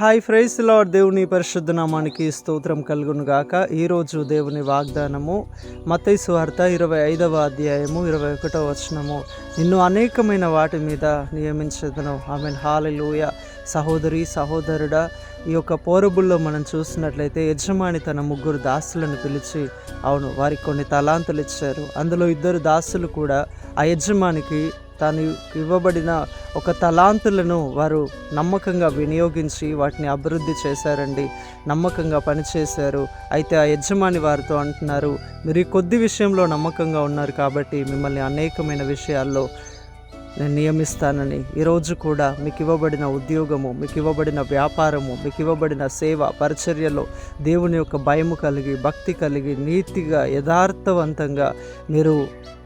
Hi fries lord. దేవుని పరిశుద్ధ నామానికి స్తోత్రం కలుగును గాక ఈరోజు దేవుని వాగ్దానము మతైసు సువార్త ఇరవై ఐదవ అధ్యాయము ఇరవై ఒకటవ వచనము. నిన్ను అనేకమైన వాటి మీద నియమించదను. ఆమె హాలెలూయ. సహోదరి సహోదరుడా ఈ యొక్క పోరబుల్లో మనం చూసినట్లయితే యజమాని తన ముగ్గురు దాసులను పిలిచి అవును వారికి కొన్ని తలాంతులు ఇచ్చారు. అందులో ఇద్దరు దాసులు కూడా ఆ యజమానికి తాను ఇవ్వబడిన ఒక తలాంతులను వారు నమ్మకంగా వినియోగించి వాటిని అభివృద్ధి చేశారండి. నమ్మకంగా పనిచేశారు. అయితే ఆ యజమాని వారితో అంటున్నారు మీరు ఈ కొద్ది విషయంలో నమ్మకంగా ఉన్నారు కాబట్టి మిమ్మల్ని అనేకమైన విషయాల్లో నేను నియమిస్తానని. ఈరోజు కూడా మీకు ఇవ్వబడిన ఉద్యోగము మీకు ఇవ్వబడిన వ్యాపారము మీకు ఇవ్వబడిన సేవ పరిచర్యలో దేవుని యొక్క భయము కలిగి భక్తి కలిగి నీతిగా యథార్థవంతంగా మీరు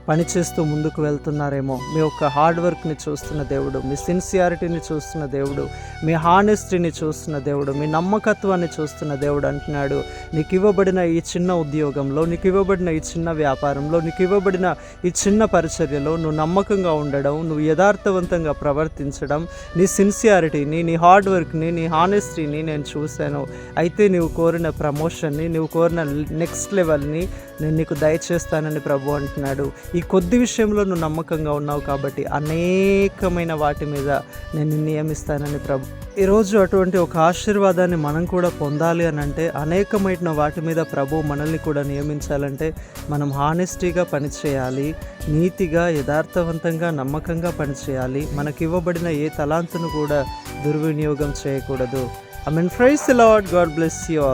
పనిచేస్తూ ముందుకు వెళ్తున్నారేమో. మీ యొక్క హార్డ్ వర్క్ని చూస్తున్న దేవుడు మీ సిన్సియారిటీని చూస్తున్న దేవుడు మీ హానెస్టీని చూస్తున్న దేవుడు మీ నమ్మకత్వాన్ని చూస్తున్న దేవుడు అంటున్నాడు. నీకు ఇవ్వబడిన ఈ చిన్న ఉద్యోగంలో నీకు ఇవ్వబడిన ఈ చిన్న వ్యాపారంలో నీకు ఇవ్వబడిన ఈ చిన్న పరిచర్యలో నువ్వు నమ్మకంగా ఉండడం నువ్వు యథార్థవంతంగా ప్రవర్తించడం నీ సిన్సియారిటీని నీ హార్డ్ వర్క్ని నీ హానెస్టీని నేను చూశాను. అయితే నీవు కోరిన ప్రమోషన్ని నువ్వు కోరిన నెక్స్ట్ లెవెల్ని నేను నీకు దయచేస్తానని ప్రభు అంటున్నాడు. ఈ కొద్ది విషయంలో నువ్వు నమ్మకంగా ఉన్నావు కాబట్టి అనేకమైన వాటి మీద నేను నియమిస్తానని ప్రభు. ఈరోజు అటువంటి ఒక ఆశీర్వాదాన్ని మనం కూడా పొందాలి అని అంటే అనేకమైన వాటి మీద ప్రభు మనల్ని కూడా నియమించాలంటే మనం హానెస్టీగా పనిచేయాలి నీతిగా యథార్థవంతంగా నమ్మకంగా పనిచేయాలి. మనకి ఇవ్వబడిన ఏ తలాంతును కూడా దుర్వినియోగం చేయకూడదు. I mean praise Lord God bless you